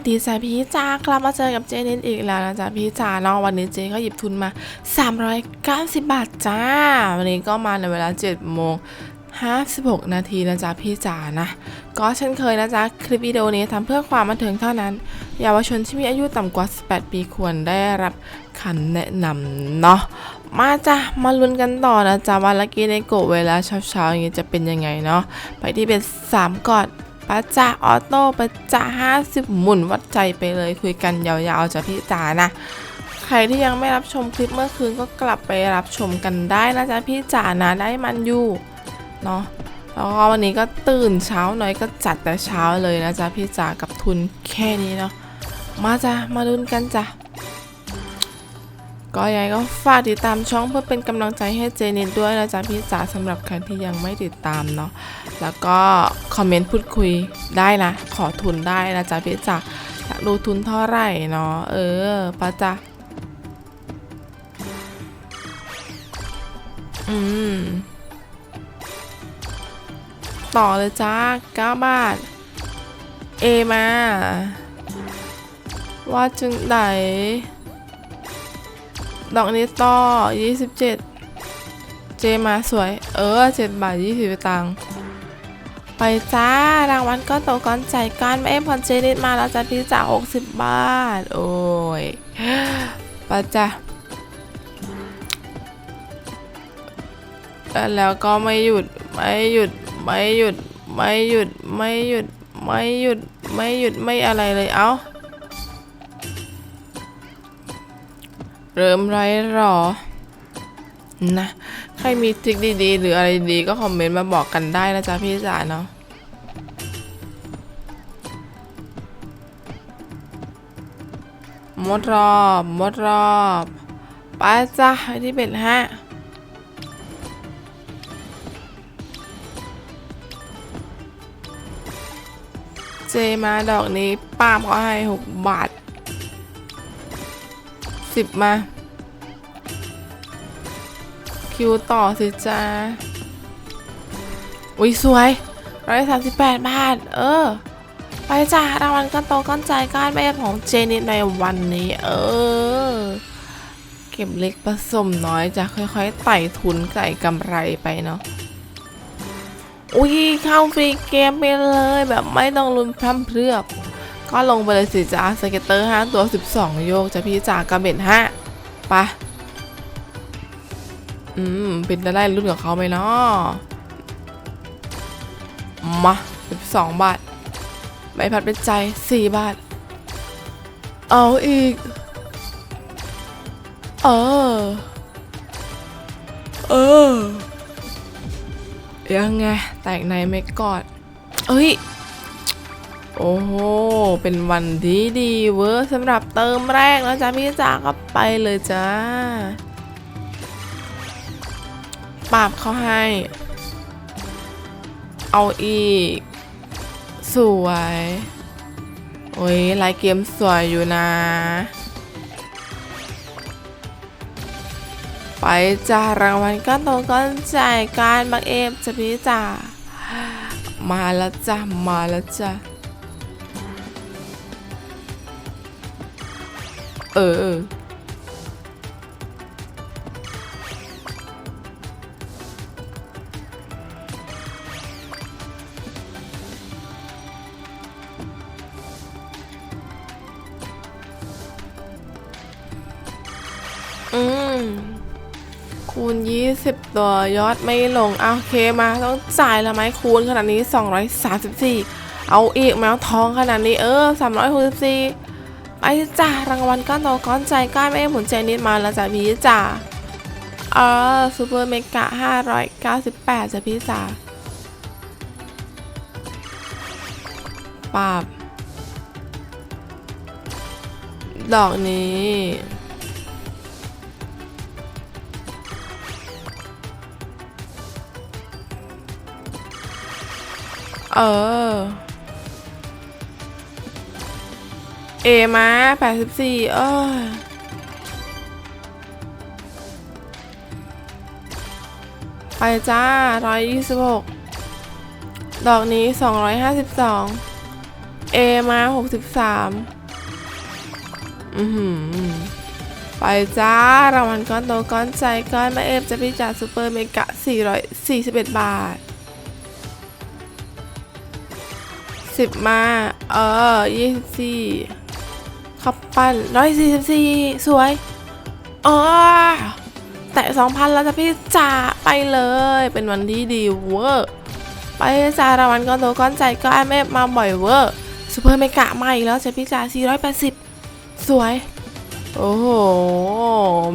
สดีจ้าพี่จ้ากลับมาเจอกับเจนินอีกแล้วนะจ๊ะพี่จ้าเนาะวันนี้เจก็หยิบทุนมา 390 บาทจ้า วันนี้ก็มาในเวลา7โมง56 นาทีนะจ๊ะพี่จ๋านะ ก็เช่นเคยนะจ๊ะ คลิปวิดีโอนี้ทำเพื่อความบันเทิงเท่านั้น เยาวชนที่มีอายุต่ำกว่า 18 ปีควรได้รับคำแนะนำเนาะมาจ้ะ มาลุ้นกันต่อนะจ๊ะว่าลักกี้ในโกเวลาเช้าๆอย่างนี้จะเป็นยังไงเนาะไปที่เป็น 3กอน ปะจ้าออโต้ปะจ้า50หมุนวัดใจไปเลยคุยกันยาวๆจ้ะพี่จ๋านะ ใครที่ยังไม่รับชมคลิปเมื่อคืนก็กลับไปรับชมกันได้นะจ๊ะพี่จ๋านะได้มันอยู่เนาะแล้วก็วันนี้ก็ตื่นเช้าหน่อยก็จัดแต่เช้าเลยนะจ๊ะพี่จ๋ากับทุนแค่นี้เนาะมาจ้ะมาลุ้นกันจ้ะ ก็ยังไงก็ฝากติดตามช่องเพื่อเป็นกำลังใจให้เจนิดด้วยนะจ๊ะพี่จ๋าสำหรับใครที่ยังไม่ติดตามเนาะแล้วก็คอมเมนต์พูดคุยได้นะ ขอทุนได้นะจ๊ะพี่จ๋าอยากดูทุนเท่าไหร่เนาะเออปะจ๊ะอืมต่อเลยจ้า 9 บาท เอมา ว่าจึงไหน ดอกนี้ต่อ27 เจมาสวย เออ 7 บาท 20สตังค์ไปจ้ารางวัลก็โตก้อนใจการไม่เอ็มพอนเจนิดมาแล้วจ้ะพี่จ๋า60 บาท โอ้ยไปจ้ะแล้วก็ไม่หยุด ไม่หยุด ไม่หยุด ไม่หยุด ไม่หยุด ไม่หยุด ไม่หยุด ไม่อะไรเลย เอ้า เริ่มไรหรอ นะ ใครมีทริคดีๆ หรืออะไรดีก็คอมเมนต์มาบอกกันได้นะจ๊ะพี่จ๋าเนาะหมดรอบหมดรอบไปจ้ะที่เป็นห้าเจมาดอกนี้ป้ามเขาให้หกบาท สิบมา คิวต่อสิจ้าอุ้ยสวยร้อยสามสิบแปดบาท เออ ไปจ้ารางวัลก้อนโตก้อนใจก้านแม่ของเจนิดในวันนี้ เออ เก็บเล็กผสมน้อยจะค่อยๆไต่ทุนไก่กำไรไปเนาะอุ้ยเข้าฟรีเกมไปเลยแบบไม่ต้องลุ้นพร่ำเพรื่อ ก็ลงไปเลยสิจ้าสเก็ตเตอร์ 5 ตัว 12 โยกจะพี่จากกระเบ็ด5ปะอืม เป็นจะได้รุ่นกับเขาไหมเนาะมา 12 บาท ใบพัดเป็นใจ 4 บาท เอาอีก เออ เออ ยังไง แตกในไม่กอด เอ้ย โอ้โห เป็นวันดีดีเวอร์สำหรับเติมแรกแล้วจ้าพี่จ๋าก็ไปเลยจ้าปราบเขาให้ เอาอีก สวย โอ้ยลายเกมสวยอยู่นะ ไปจ้ารางวัลก้อนโตก้อนใจการบักเอฟจะพี่จ๋ามาแล้วจ้ะมาแล้วจ้ะ เอออืม คูณ 20 ตัวยอดไม่ลงเอาโอเคมาต้องจ่ายแล้วไหมคูณขนาดนี้ 234 เอาอีกแมวทองขนาดนี้เออ 364 ไปจ้ารางวัลก้อนโตก้อนใจก้านไม่หมุนใจนิดมาแล้วจ้ะพี่จ๋าเออซูเปอร์เมกะ598จ้ะพี่จ๋าปาบดอกนี้เออ เอมาแปดสิบสี่เออไปจ้าร้อยยี่สิบหกดอกนี้สองร้อยห้าสิบสองเอมาหกสิบสามอือหือไปจ้ารางวัลก้อนโตก้อนใจก้อนมาเอฟจะพี่จ่าซูเปอร์เมกะ441บเอ็ดบาท10มา เออ24 ขับปั้น144สวยอ๋อแต่2,000แล้วจ้ะพี่จ่าไปเลย เป็นวันที่ดีเวอร์ ไปจ้ารางวัลก้อนโตก้อนใจก็ไอเอฟมาบ่อยเวอร์ซูเปอร์เมกะมาอีกแล้วจ้ะพี่จ่า480สวย โอ้โห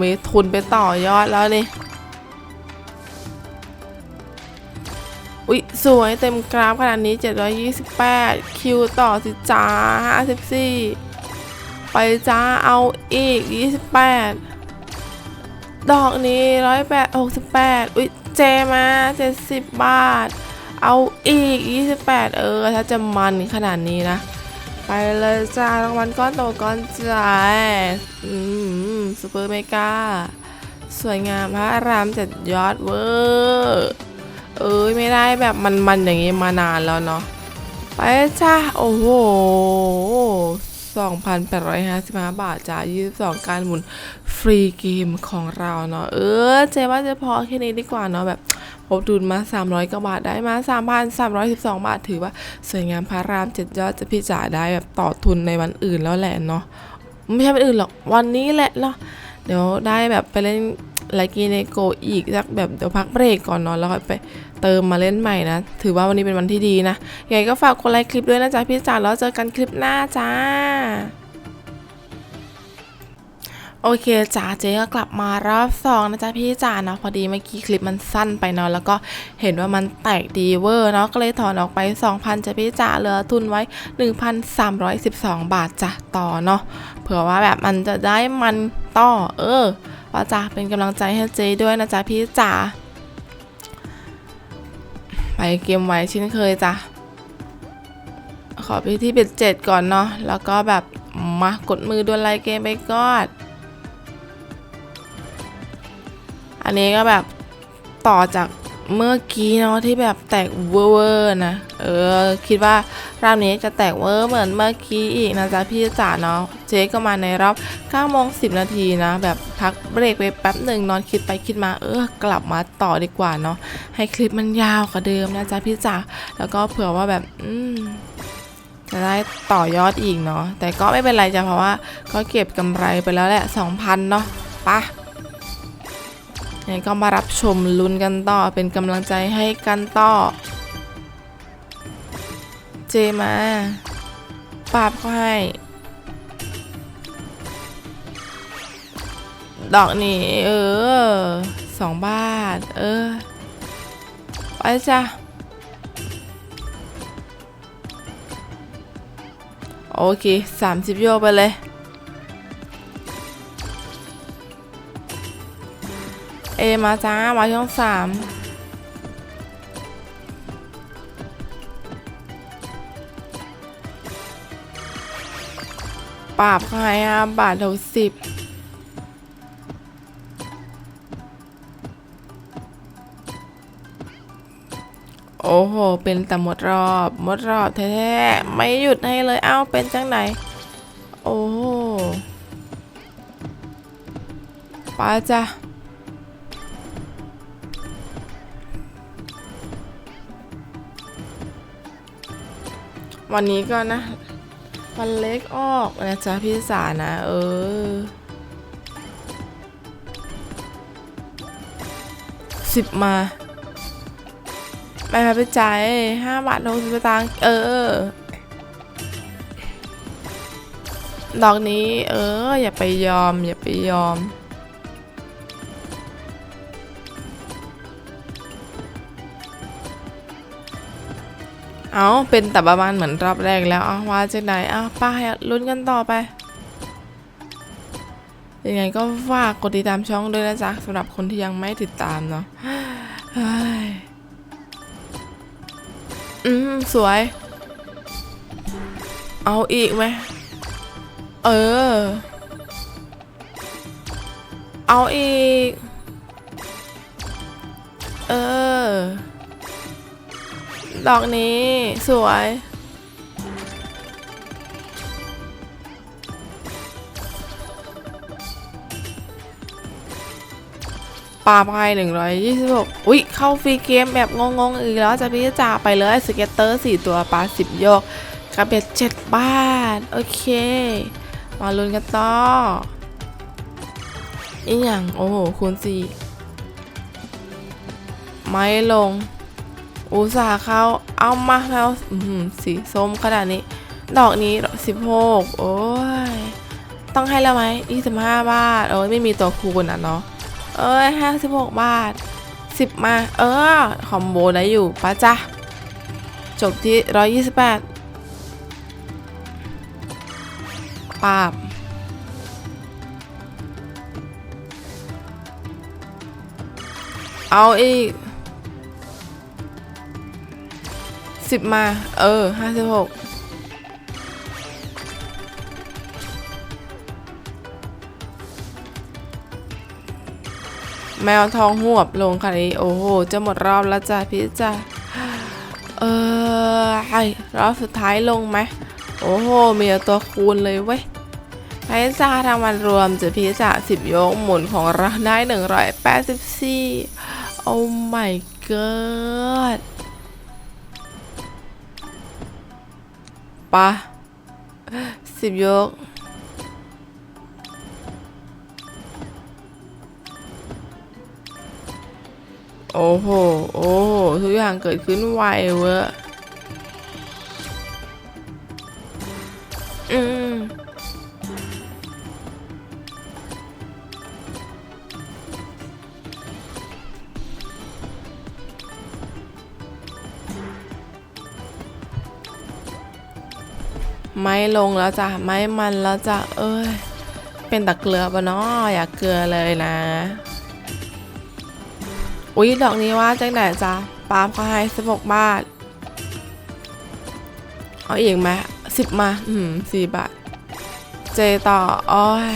มีทุนไปต่อยอดแล้วนี่อุ๊ย สวยเต็มกราฟขนาดนี้ 728 คิวต่อสิจ้า54 ไปจ้าเอาอีก 28 ดอกนี้108 68อุ๊ยเจมา70บาท เอาอีก 28 เออ ถ้าจะมันขนาดนี้นะ ไปเลยจ้ารางวัลก้อนโตก้อนใจอืมซูเปอร์เมกาสวยงามพระรามเจ็ดยอดเวอร์เอ้ยไม่ได้แบบมันๆอย่างนี้มานานแล้วเนาะไปจ้าโอ้โห 2,855 บาทจ้า22 การหมุนฟรีเกมของเราเนาะเออเจว่าจะพอแค่นี้ดีกว่าเนาะแบบพบดุลมา 300กว่าบาทได้มา 3,312 บาทถือว่า สวยงามพระรามเจ็ดยอดจะพี่จ๋าได้แบบต่อทุนในวันอื่นแล้วแหละเนาะไม่ใช่วันอื่นหรอกวันนี้แหละเนาะเดี๋ยวได้แบบไปเล่น ไลกีเนโกอีกสักแบบเดี๋ยวพักเบรกก่อนเนาะแล้วค่อยไปเติมมาเล่นใหม่นะ ถือว่าวันนี้เป็นวันที่ดีนะยังไงก็ฝากกดไลค์คลิปด้วยนะจ๊ะพี่จ๋าแล้วเจอกันคลิปหน้าจ้าโอเคจ้าเจ๊ก็กลับมารอบสองนะจ๊ะพี่จ๋าเนาะพอดีเมื่อกี้คลิปมันสั้นไปเนาะแล้วก็เห็นว่ามันแตกดีเวอร์เนาะก็เลยถอนออกไป 2,000จ้ะพี่จ๋าเหลือทุนไว้ 1,312 บาทจ้ะต่อเนาะเผื่อว่าแบบมันจะได้มันต่อเออ ว่าจ้าเป็นกำลังใจให้เจ๊ด้วยนะจ๊ะพี่จ๋าไปเกมไว้ชิ้นเคยจ้ะ ขอพี่ที่เบ็ดเจ็ดก่อนเนาะแล้วก็แบบมากดมือดวลไลเกมไปก่อนอันนี้ก็แบบต่อจาก เมื่อกี้เนาะที่แบบแตกเวอร์ๆนะ เออ คิดว่ารอบนี้จะแตกเวอร์เหมือนเมื่อกี้อีกนะจ๊ะพี่จ๋าเนาะเจ๊ก็มาในรอบ9โมง10 นาทีนะ แบบพักเบรกไปแป๊บหนึ่งนอนคิดไปคิดมาเออกลับมาต่อดีกว่าเนาะให้คลิปมันยาวกว่าเดิมนะจ๊ะพี่จ๋าแล้วก็เผื่อว่าแบบอืมจะได้ต่อยอดอีกเนาะแต่ก็ไม่เป็นไรจ้ะเพราะว่าก็เก็บกำไรไปแล้วแหละ2,000เนาะไปะ งไงก็มารับชมลุ้นกันต่อเป็นกำลังใจให้กันต่อ เจมาปราบเขาให้ ดอกนี้เออสองบาท เออ ไปจ้ะโอเคสามสิบโยไปเลย เอมาจ้ามาช่องสามปราบให้ห้าบาทหกสิบโอ้โห เป็นแต่หมดรอบ หมดรอบแท้ๆ ไม่หยุดให้เลย เอ้า เป็นจังไหน โอ้ไปจ้ะ วันนี้ก็นะ วันเล็กออกนะจ๊ะพี่สานะ เออสิบมาไปไปไปจ่ายห้าบาทหกสิบตางค์เออ ดอกนี้ เออ อย่าไปยอม อย่าไปยอม เอาเป็นแต่ประมาณเหมือนรอบแรกแล้วเอาว่าจากไหนเอาไป้าลุ้นกันต่อไป ยังไงก็ฝากกดติดตามช่องด้วยนะจ๊ะสำหรับคนที่ยังไม่ติดตามเนาะเฮ้ยอืม สวย เอาอีกไหม เออ เอาอีก เออ ดอกนี้สวย ปาไปหนึ่งร้อยยี่สิบหกอุ๊ย เข้าฟรีเกมแบบงงๆ อีกแล้วจะพิจารไปเลยสเก็ตเตอร์สี่ตัวปลาสิบโยกกระเบ็ดเจ็ดบ้านโอเค มาลุ้นกันต่ออีกอย่าง โอ้โหคูณสี่ไม่ลง อุตส่าห์เขาเอามาแล้วสีส้มขนาดนี้ ดอกนี้ 16 โอ้ย ต้องให้แล้วไหม25 บาท โอ้ยไม่มีตัวคูณอะเนาะ เอ้ยห้าสิบหกบาทสิบมา เออ คอมโบได้อยู่ปะจ๊ะ จบที่ร้อยยี่สิบแปดปาบเอาอีก สิบมา เออห้าสิบหกแมวทองหวบลงค่ะนี้ โอ้โห จะหมดรอบแล้วจ้ะพี่จ้ะเออไอรอบสุดท้ายลงไหมโอ้โห มีตัวคูณเลยเว้ยไอ้จ้าทางมันรวมจะพี่จ้ะสิบยกหมุนของเราได้หนึ่งร้อยแปดสิบสี่โอ้ my god ปะสิบยก โอ้โห โอ้โหทุกอย่างเกิดขึ้นไวเว้ยอืม ไม่ลงแล้วจ้ะไม่มันแล้วจ้ะเอ้ย เป็นตะเกลือปะเนาะอยากเกลือเลยนะ อุ๊ย ดอกนี้ว่าจากไหนจ๊ะปาล์มเขาให้สิบหกบาท เอาอีกไหมสิบมา อืมสี่บาท เจต่อ อ้อย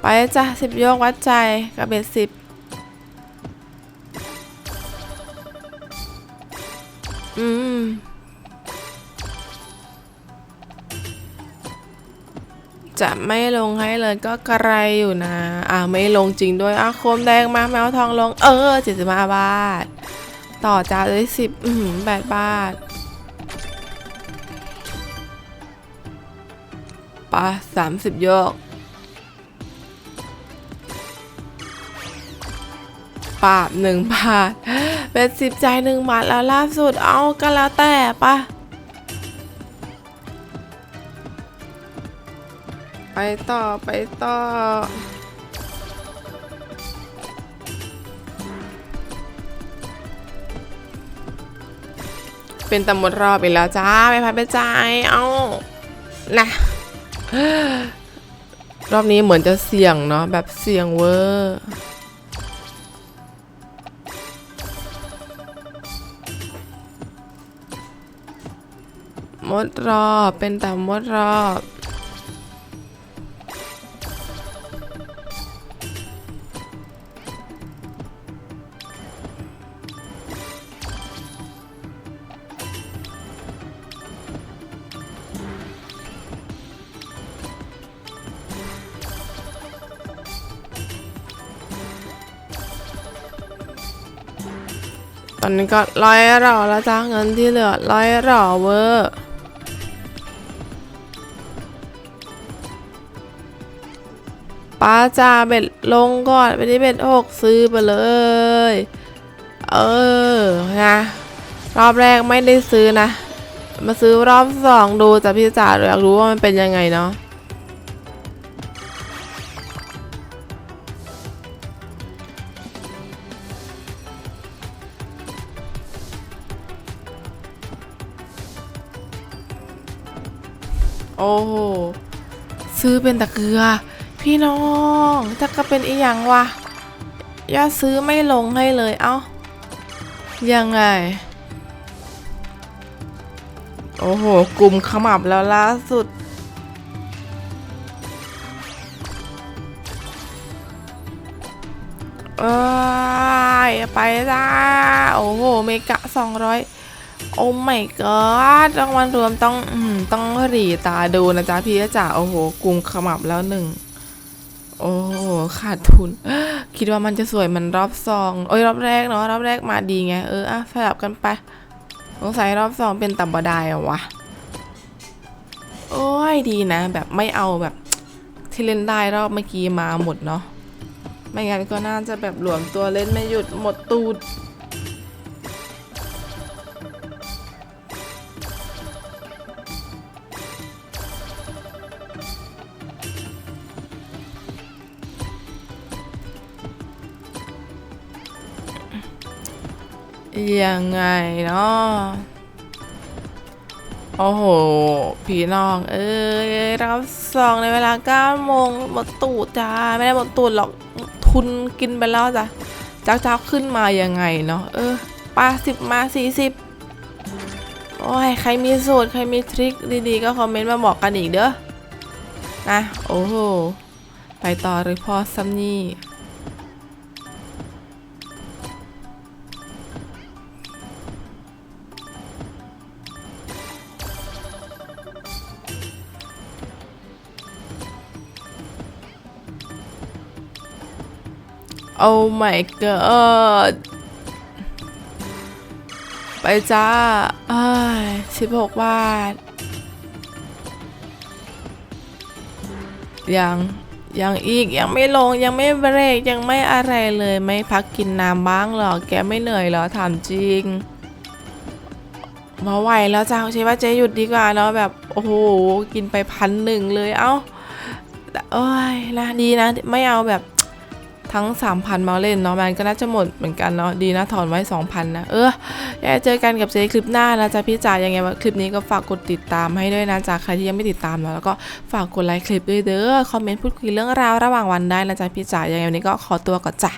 ไปจ้ะสิบโยกวัดใจกับเบ็ดสิบ จะไม่ลงให้เลยก็กระไรอยู่นะ อ่าไม่ลงจริงด้วยอะโคมแดงมาแมวทองลง เออเจ็ดสิบห้าบาท ต่อจ้าด้วยสิบอืมแปดบาทปะสามสิบโยกปาบหนึ่งบาท เป็นสิบใจหนึ่งบาทแล้วล่าสุดเอาก็แล้วแต่ปะ ต่อไปต่อ เป็นตำหมดรอบอีกแล้วจ้าไปพัดไปจ่ายเอานะรอบนี้เหมือนจะเสี่ยงเนาะแบบเสี่ยงเวอร์หมดรอบเป็นแต่หมดรอบ ตอนนี้ก็ร้อยหล่อแล้วจ้าเงินที่เหลือร้อยหล่อเวอร์ป้าจ่าเบ็ดลงก่อนไปที่เบ็ดหกซื้อไปเลย เออนะรอบแรกไม่ได้ซื้อนะ มาซื้อรอบสองดูจาพี่จ๋าอยากรู้ว่ามันเป็นยังไงเนาะ โอ้ซื้อเป็นตะเกียพี่น้องจะก็เป็นอีหยังวะยอดซื้อไม่ลงให้เลยเอ้ายังไง โอ้โห กลุ่มขมับแล้วล่าสุด เอ้ยไปจ้า โอ้โห เมกะสองร้อย โอ้ไม่ก็รางวัลรวมต้องอมต้องหรีตาดูนะจ๊ะพี่จ๋าโอ้โหกลุ่มขมับแล้วหนึ่งโอ้ขาดทุน คิดว่ามันจะสวยมันรอบสองโอ้ยรอบแรกเนาะรอบแรกมาดีไงเอออะสลับกันไปสงสัยรอบสองเป็นตับบดายอะวะโอ้ยดีนะ แบบไม่เอาแบบที่เล่นได้รอบเมื่อกี้มาหมดเนาะไม่งั้นก็น่าจะแบบหลวมตัวเล่นไม่หยุดหมดตูด ยังไงเนาะโอ้โหพี่น้อง เอ้ยรับซองในเวลา9โมงหมดตูดจ้า ไม่ได้หมดตูดหรอกทุนกินไปแล้วจ้ะจักจักขึ้นมายังไงเนาะเออปลาสิบมาสี่สิบโอ้ย ใครมีสูตร ใครมีทริคดีๆ ก็คอมเมนต์มาบอกกันอีกเด้อนะ โอ้โห ไปต่อเลยพอซัมนี่ โอ้ my god ไปจ้าเอ้ยสิบหกบาท ยัง ยังอีก ยังไม่ลง ยังไม่เบรก ยังไม่อะไรเลย ไม่พักกินน้ำบ้างเหรอ แกไม่เหนื่อยเหรอ ถามจริง มาไหวแล้วจ้าใช่ว่าเจ๊หยุดดีกว่าเนาะแบบ โอ้โห กินไปพันหนึ่งเลย เอ้าแต่เอ้ยนะดีนะ ไม่เอาแบบ ทั้ง 3,000 มาเล่นเนาะมันก็น่าจะหมดเหมือนกันเนาะดีนะถอนไว้ 2,000 นะ เอออยากจะเจอกันกับเจคลิปหน้านะจ๊ะพี่จ๋ายังไงวะคลิปนี้ก็ฝากกดติดตามให้ด้วยนะจ๊ะใครที่ยังไม่ติดตามเนาะแล้วก็ฝากกดไลค์คลิปด้วยเด้อคอมเมนต์พูดคุยเรื่องราวระหว่างวันได้นะจ๊ะพี่จ๋ายังไงวันนี้ก็ขอตัวก่อนจ้ะ